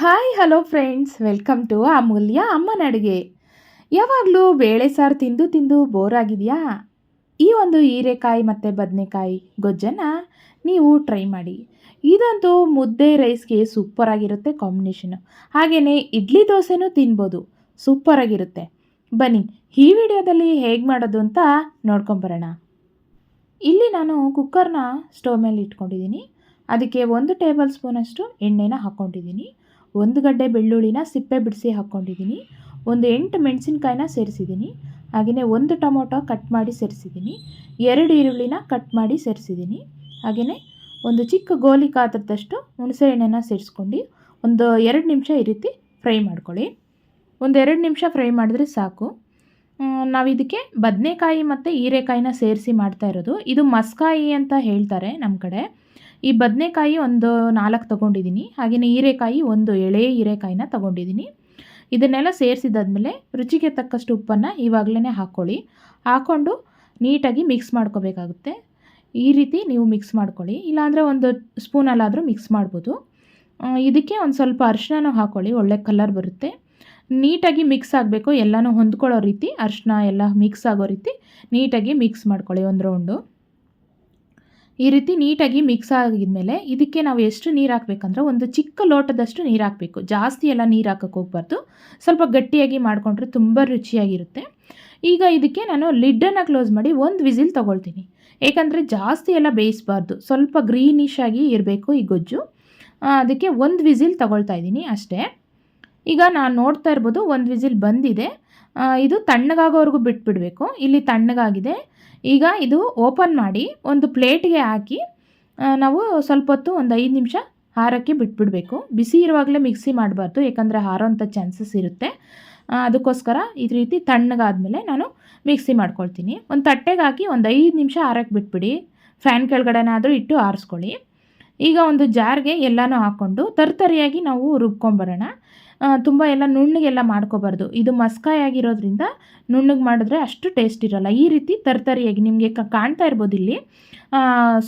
Hi hello friends welcome to Amulya ಅಮ್ಮನ ಅಡುಗೆ ಯಾವಾಗಲೂ ಬೇಳೆ ಸಾರು ತಿಂದು ತಿಂದು ಬೋರ್ ಆಗಿದೆಯಾ? ಈ ಒಂದು ಹೀರೆಕಾಯಿ ಮತ್ತು ಬದನೆಕಾಯಿ ಗೊಜ್ಜನ್ನು ನೀವು ಟ್ರೈ ಮಾಡಿ. ಇದಂತೂ ಮುದ್ದೆ ರೈಸ್ಗೆ ಸೂಪರಾಗಿರುತ್ತೆ ಕಾಂಬಿನೇಷನು ಹಾಗೆಯೇ ಇಡ್ಲಿ ದೋಸೆನೂ ತಿನ್ಬೋದು. ಸೂಪರಾಗಿರುತ್ತೆ ಬನ್ನಿ, ಈ ವಿಡಿಯೋದಲ್ಲಿ ಹೇಗೆ ಮಾಡೋದು ಅಂತ ನೋಡ್ಕೊಂಬರೋಣ ಇಲ್ಲಿ ನಾನು ಕುಕ್ಕರ್ನ ಸ್ಟೋವ್ ಮೇಲೆ ಇಟ್ಕೊಂಡಿದ್ದೀನಿ. ಅದಕ್ಕೆ ಒಂದು ಟೇಬಲ್ ಸ್ಪೂನಷ್ಟು ಎಣ್ಣೆನ ಹಾಕ್ಕೊಂಡಿದ್ದೀನಿ. ಒಂದು ಗಡ್ಡೆ ಬೆಳ್ಳುಳ್ಳಿನ ಸಿಪ್ಪೆ ಬಿಡಿಸಿ ಹಾಕ್ಕೊಂಡಿದ್ದೀನಿ. ಒಂದು ಎಂಟು ಮೆಣಸಿನ್ಕಾಯಿನ ಸೇರಿಸಿದ್ದೀನಿ. ಹಾಗೆಯೇ ಒಂದು ಟೊಮೊಟೊ ಕಟ್ ಮಾಡಿ ಸೇರಿಸಿದ್ದೀನಿ. ಎರಡು ಈರುಳ್ಳಿನ ಕಟ್ ಮಾಡಿ ಸೇರಿಸಿದ್ದೀನಿ. ಹಾಗೆಯೇ ಒಂದು ಚಿಕ್ಕ ಗೋಲಿ ಕಾದದಷ್ಟು ಹುಣಸೆ ಎಣ್ಣೆನ ಸೇರಿಸ್ಕೊಂಡು ಒಂದು ಎರಡು ನಿಮಿಷ ಈ ರೀತಿ ಫ್ರೈ ಮಾಡ್ಕೊಳ್ಳಿ. ಒಂದು ಎರಡು ನಿಮಿಷ ಫ್ರೈ ಮಾಡಿದ್ರೆ ಸಾಕು. ನಾವು ಇದಕ್ಕೆ ಬದನೆಕಾಯಿ ಮತ್ತು ಹೀರೆಕಾಯಿನ ಸೇರಿಸಿ ಮಾಡ್ತಾ ಇರೋದು. ಇದು ಮಸ್ಕಾಯಿ ಅಂತ ಹೇಳ್ತಾರೆ ನಮ್ಮ ಕಡೆ. ಈ ಬದನೆಕಾಯಿ ಒಂದು ನಾಲ್ಕು ತೊಗೊಂಡಿದ್ದೀನಿ. ಹಾಗೆಯೇ ಹೀರೆಕಾಯಿ ಒಂದು ಎಳೆ ಹೀರೆಕಾಯಿನ ತೊಗೊಂಡಿದ್ದೀನಿ. ಇದನ್ನೆಲ್ಲ ಸೇರಿಸಿದಾದ್ಮೇಲೆ ರುಚಿಗೆ ತಕ್ಕಷ್ಟು ಉಪ್ಪನ್ನು ಇವಾಗಲೇ ಹಾಕ್ಕೊಳ್ಳಿ. ಹಾಕ್ಕೊಂಡು ನೀಟಾಗಿ ಮಿಕ್ಸ್ ಮಾಡ್ಕೋಬೇಕಾಗುತ್ತೆ. ಈ ರೀತಿ ನೀವು ಮಿಕ್ಸ್ ಮಾಡ್ಕೊಳ್ಳಿ. ಇಲ್ಲಾಂದರೆ ಒಂದು ಸ್ಪೂನಲ್ಲಾದರೂ ಮಿಕ್ಸ್ ಮಾಡ್ಬೋದು. ಇದಕ್ಕೆ ಒಂದು ಸ್ವಲ್ಪ ಅರಿಶಿನ ಹಾಕ್ಕೊಳ್ಳಿ. ಒಳ್ಳೆ ಕಲರ್ ಬರುತ್ತೆ. ನೀಟಾಗಿ ಮಿಕ್ಸ್ ಆಗಬೇಕು. ಎಲ್ಲನೂ ಹೊಂದ್ಕೊಳ್ಳೋ ರೀತಿ ಅರಿಶಿನ ಎಲ್ಲ ಮಿಕ್ಸ್ ಆಗೋ ರೀತಿ ನೀಟಾಗಿ ಮಿಕ್ಸ್ ಮಾಡ್ಕೊಳ್ಳಿ ಒಂದು ರೌಂಡು ಈ ರೀತಿ ನೀಟಾಗಿ ಮಿಕ್ಸ್ ಆಗಿದ್ಮೇಲೆ ಇದಕ್ಕೆ ನಾವು ಎಷ್ಟು ನೀರು ಹಾಕ್ಬೇಕಂದ್ರೆ ಒಂದು ಚಿಕ್ಕ ಲೋಟದಷ್ಟು ನೀರು ಹಾಕಬೇಕು. ಜಾಸ್ತಿ ಎಲ್ಲ ನೀರು ಹಾಕಕ್ಕೆ ಹೋಗ್ಬಾರ್ದು. ಸ್ವಲ್ಪ ಗಟ್ಟಿಯಾಗಿ ಮಾಡಿಕೊಂಡ್ರೆ ತುಂಬ ರುಚಿಯಾಗಿರುತ್ತೆ. ಈಗ ಇದಕ್ಕೆ ನಾನು ಲಿಡ್ಡನ್ನು ಕ್ಲೋಸ್ ಮಾಡಿ ಒಂದು ವಿಸಿಲ್ ತೊಗೊಳ್ತೀನಿ. ಏಕೆಂದರೆ ಜಾಸ್ತಿ ಎಲ್ಲ ಬೇಯಿಸಬಾರ್ದು. ಸ್ವಲ್ಪ ಗ್ರೀನಿಶ್ ಆಗಿ ಇರಬೇಕು ಈ ಗೊಜ್ಜು. ಅದಕ್ಕೆ ಒಂದು ವಿಸಿಲ್ ತೊಗೊಳ್ತಾ ಇದ್ದೀನಿ ಅಷ್ಟೇ. ಈಗ ನಾನು ನೋಡ್ತಾ ಇರ್ಬೋದು ಒಂದು ವಿಸಿಲ್ ಬಂದಿದೆ. ಇದು ತಣ್ಣಗಾಗೋವರೆಗೂ ಬಿಟ್ಬಿಡಬೇಕು. ಇಲ್ಲಿ ತಣ್ಣಗಾಗಿದೆ. ಈಗ ಇದು ಓಪನ್ ಮಾಡಿ ಒಂದು ಪ್ಲೇಟ್ಗೆ ಹಾಕಿ ನಾವು ಸ್ವಲ್ಪ ಹೊತ್ತು ಒಂದು ಐದು ನಿಮಿಷ ಹಾರಕ್ಕೆ ಬಿಟ್ಬಿಡಬೇಕು. ಬಿಸಿ ಇರುವಾಗಲೇ ಮಿಕ್ಸಿ ಮಾಡಬಾರ್ದು, ಯಾಕಂದರೆ ಹಾರೋಂಥ ಚಾನ್ಸಸ್ ಇರುತ್ತೆ. ಅದಕ್ಕೋಸ್ಕರ ಈ ರೀತಿ ತಣ್ಣಗಾದಮೇಲೆ ನಾನು ಮಿಕ್ಸಿ ಮಾಡ್ಕೊಳ್ತೀನಿ. ಒಂದು ತಟ್ಟೆಗೆ ಹಾಕಿ ಒಂದು ಐದು ನಿಮಿಷ ಹಾರಕ್ಕೆ ಬಿಟ್ಬಿಡಿ. ಫ್ಯಾನ್ ಕೆಳಗಡೆನಾದರೂ ಇಟ್ಟು ಆರಿಸ್ಕೊಳ್ಳಿ. ಈಗ ಒಂದು ಜಾರ್ಗೆ ಎಲ್ಲನೂ ಹಾಕ್ಕೊಂಡು ತರ್ತರಿಯಾಗಿ ನಾವು ರುಬ್ಕೊಂಬರೋಣ. ತುಂಬ ಎಲ್ಲ ನುಣ್ಣಗೆಲ್ಲ ಮಾಡ್ಕೋಬಾರ್ದು. ಇದು ಮಸ್ಕಾಯಿ ಆಗಿರೋದ್ರಿಂದ ನುಣ್ಣಗೆ ಮಾಡಿದ್ರೆ ಅಷ್ಟು ಟೇಸ್ಟ್ ಇರೋಲ್ಲ. ಈ ರೀತಿ ತರ್ತರಿಯಾಗಿ ನಿಮಗೆ ಕಾಣ್ತಾ ಇರ್ಬೋದು ಇಲ್ಲಿ.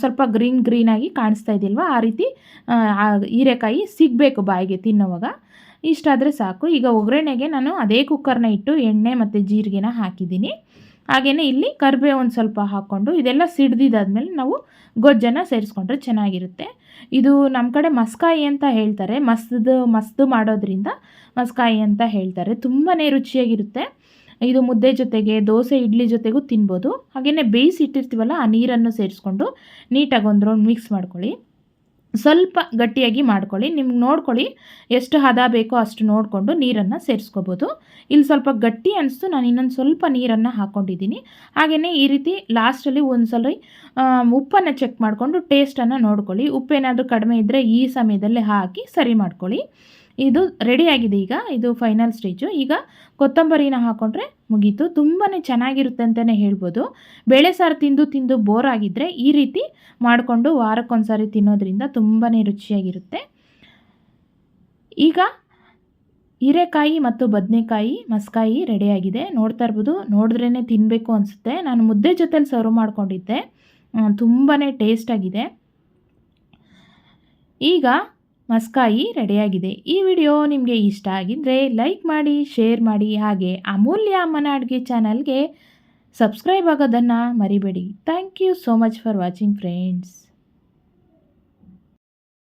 ಸ್ವಲ್ಪ ಗ್ರೀನ್ ಗ್ರೀನಾಗಿ ಕಾಣಿಸ್ತಾ ಇದೆಯಲ್ವ? ಆ ರೀತಿ ಹೀರೆಕಾಯಿ ಸಿಗಬೇಕು ಬಾಯಿಗೆ ತಿನ್ನೋವಾಗ. ಇಷ್ಟಾದರೆ ಸಾಕು. ಈಗ ಒಗ್ಗರಣೆಗೆ ನಾನು ಅದೇ ಕುಕ್ಕರ್ನ ಇಟ್ಟು ಎಣ್ಣೆ ಮತ್ತು ಜೀರಿಗೆನ ಹಾಕಿದ್ದೀನಿ. ಹಾಗೆಯೇ ಇಲ್ಲಿ ಕರಿಬೇವು ಒಂದು ಸ್ವಲ್ಪ ಹಾಕ್ಕೊಂಡು ಇದೆಲ್ಲ ಸಿಡ್ದಿದ್ದಾದ್ಮೇಲೆ ನಾವು ಗೊಜ್ಜನ್ನು ಸೇರಿಸ್ಕೊಂಡ್ರೆ ಚೆನ್ನಾಗಿರುತ್ತೆ. ಇದು ನಮ್ಮ ಕಡೆ ಮಸ್ಕಾಯಿ ಅಂತ ಹೇಳ್ತಾರೆ. ಮಸ್ದು ಮಸ್ದು ಮಾಡೋದ್ರಿಂದ ಮಸ್ಕಾಯಿ ಅಂತ ಹೇಳ್ತಾರೆ. ತುಂಬಾ ರುಚಿಯಾಗಿರುತ್ತೆ. ಇದು ಮುದ್ದೆ ಜೊತೆಗೆ ದೋಸೆ, ಇಡ್ಲಿ ಜೊತೆಗೂ ತಿನ್ಬೋದು. ಹಾಗೆಯೇ ಬೇಯಿಸಿ ಇಟ್ಟಿರ್ತೀವಲ್ಲ, ಆ ನೀರನ್ನು ಸೇರಿಸ್ಕೊಂಡು ನೀಟಾಗಿ ಒಂದು ರೌಂಡ್ ಮಿಕ್ಸ್ ಮಾಡ್ಕೊಳ್ಳಿ. ಸ್ವಲ್ಪ ಗಟ್ಟಿಯಾಗಿ ಮಾಡ್ಕೊಳ್ಳಿ. ನಿಮ್ಗೆ ನೋಡ್ಕೊಳ್ಳಿ. ಎಷ್ಟು ಹದ ಬೇಕೋ ಅಷ್ಟು ನೋಡಿಕೊಂಡು ನೀರನ್ನು ಸೇರಿಸ್ಕೋಬೋದು. ಇಲ್ಲಿ ಸ್ವಲ್ಪ ಗಟ್ಟಿ ಅನಿಸ್ತು. ನಾನು ಇನ್ನೊಂದು ಸ್ವಲ್ಪ ನೀರನ್ನು ಹಾಕ್ಕೊಂಡಿದ್ದೀನಿ ಹಾಗೆಯೇ ಈ ರೀತಿ ಲಾಸ್ಟಲ್ಲಿ ಒಂದು ಸಲ ಉಪ್ಪನ್ನು ಚೆಕ್ ಮಾಡಿಕೊಂಡು ಟೇಸ್ಟನ್ನು ನೋಡ್ಕೊಳ್ಳಿ. ಉಪ್ಪೇನಾದರೂ ಕಡಿಮೆ ಇದ್ದರೆ ಈ ಸಮಯದಲ್ಲೇ ಹಾಕಿ ಸರಿ ಮಾಡ್ಕೊಳ್ಳಿ. ಇದು ರೆಡಿಯಾಗಿದೆ ಈಗ. ಇದು ಫೈನಲ್ ಸ್ಟೇಜು ಈಗ ಕೊತ್ತಂಬರಿನ ಹಾಕ್ಕೊಂಡ್ರೆ ಮುಗೀತು. ತುಂಬಾ ಚೆನ್ನಾಗಿರುತ್ತೆ ಅಂತಲೇ ಹೇಳ್ಬೋದು. ಬೇಳೆ ಸಾರು ತಿಂದು ತಿಂದು ಬೋರ್ ಆಗಿದ್ದರೆ ಈ ರೀತಿ ಮಾಡಿಕೊಂಡು ವಾರಕ್ಕೊಂದ್ಸಾರಿ ತಿನ್ನೋದ್ರಿಂದ ತುಂಬಾ ರುಚಿಯಾಗಿರುತ್ತೆ. ಈಗ ಹೀರೆಕಾಯಿ ಮತ್ತು ಬದನೆಕಾಯಿ, ಮಸ್ಕಾಯಿ ರೆಡಿಯಾಗಿದೆ ನೋಡ್ತಾ ಇರ್ಬೋದು. ನೋಡಿದ್ರೇ ತಿನ್ನಬೇಕು ಅನಿಸುತ್ತೆ. ನಾನು ಮುದ್ದೆ ಜೊತೆಲಿ ಸರ್ವ್ ಮಾಡ್ಕೊಂಡಿದ್ದೆ. ತುಂಬಾ ಟೇಸ್ಟಾಗಿದೆ ಈಗ ಮಸ್ಕಾಯಿ ರೆಡಿಯಾಗಿದೆ. ಈ ವಿಡಿಯೋ ನಿಮಗೆ ಇಷ್ಟ ಆಗಿದ್ದರೆ ಲೈಕ್ ಮಾಡಿ, ಶೇರ್ ಮಾಡಿ, ಹಾಗೆ ಅಮೂಲ್ಯ ಅಮ್ಮನ ಅಡುಗೆ ಚಾನಲ್ಗೆ ಸಬ್ಸ್ಕ್ರೈಬ್ ಆಗೋದನ್ನು ಮರಿಬೇಡಿ. Thank you so much for watching friends.